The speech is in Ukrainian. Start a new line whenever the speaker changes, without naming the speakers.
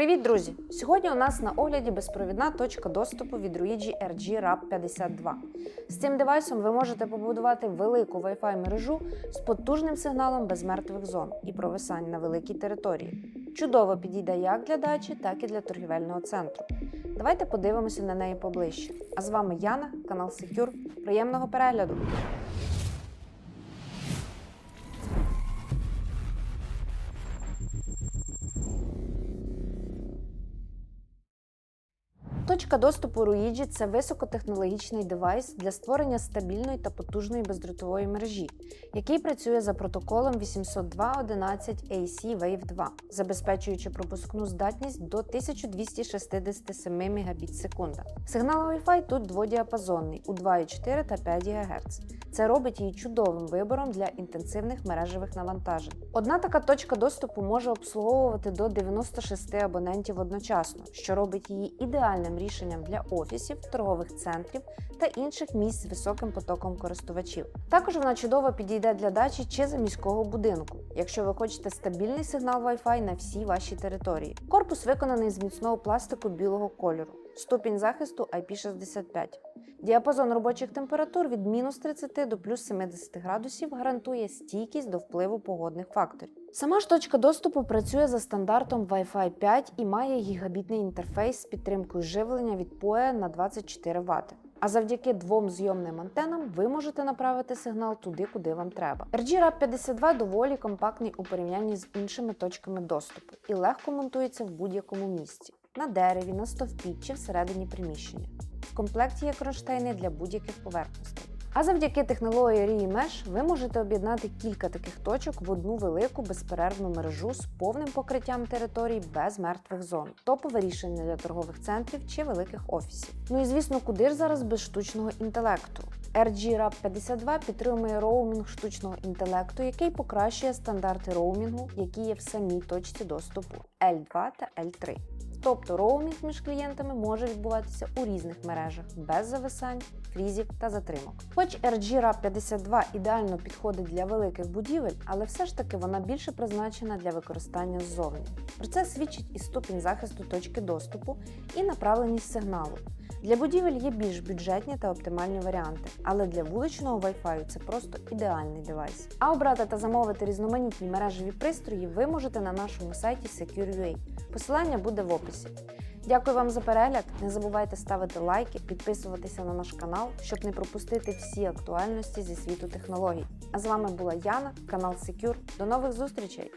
Привіт, друзі! Сьогодні у нас на огляді безпровідна точка доступу від Ruigi RG RAP 52. З цим девайсом ви можете побудувати велику Wi-Fi мережу з потужним сигналом без мертвих зон і провисань на великій території. Чудово підійде як для дачі, так і для торгівельного центру. Давайте подивимося на неї поближче. А з вами Яна, канал Secure. Приємного перегляду! Точка доступу Ruigi – це високотехнологічний девайс для створення стабільної та потужної бездротової мережі, який працює за протоколом 802.11 AC Wave 2, забезпечуючи пропускну здатність до 1267 Мбіт секунда. Сигнал Wi-Fi тут дводіапазонний у 2,4 та 5 ГГц. Це робить її чудовим вибором для інтенсивних мережевих навантажень. Одна така точка доступу може обслуговувати до 96 абонентів одночасно, що робить її ідеальним рішенням для офісів, торгових центрів та інших місць з високим потоком користувачів. Також вона чудово підійде для дачі чи за міського будинку, якщо ви хочете стабільний сигнал Wi-Fi на всій вашій території. Корпус виконаний з міцного пластику білого кольору, ступінь захисту IP65. Діапазон робочих температур від мінус 30 до плюс 70 градусів гарантує стійкість до впливу погодних факторів. Сама ж точка доступу працює за стандартом Wi-Fi 5 і має гігабітний інтерфейс з підтримкою живлення від PoE на 24 Вт. А завдяки двом зйомним антенам ви можете направити сигнал туди, куди вам треба. RG RAP 52 доволі компактний у порівнянні з іншими точками доступу і легко монтується в будь-якому місці на дереві, на стовпі чи всередині приміщення. В комплекті є кронштейни для будь-яких поверхностей. А завдяки технології ReMesh ви можете об'єднати кілька таких точок в одну велику безперервну мережу з повним покриттям територій без мертвих зон. Топове рішення для торгових центрів чи великих офісів. Ну і звісно, куди ж зараз без штучного інтелекту? RG RAP 52 підтримує роумінг штучного інтелекту, який покращує стандарти роумінгу, які є в самій точці доступу L2 та L3. Тобто роумінг між клієнтами може відбуватися у різних мережах без зависань, фрізів та затримок. Хоч RG RAP 52 ідеально підходить для великих будівель, але все ж таки вона більше призначена для використання ззовні. Про це свідчить і ступінь захисту точки доступу, і направленість сигналу. Для будівель є більш бюджетні та оптимальні варіанти, але для вуличного Wi-Fi це просто ідеальний девайс. А обрати та замовити різноманітні мережеві пристрої ви можете на нашому сайті Secure.ua. Посилання буде в описі. Дякую вам за перегляд. Не забувайте ставити лайки, підписуватися на наш канал, щоб не пропустити всі актуальності зі світу технологій. А з вами була Яна, канал Secure. До нових зустрічей!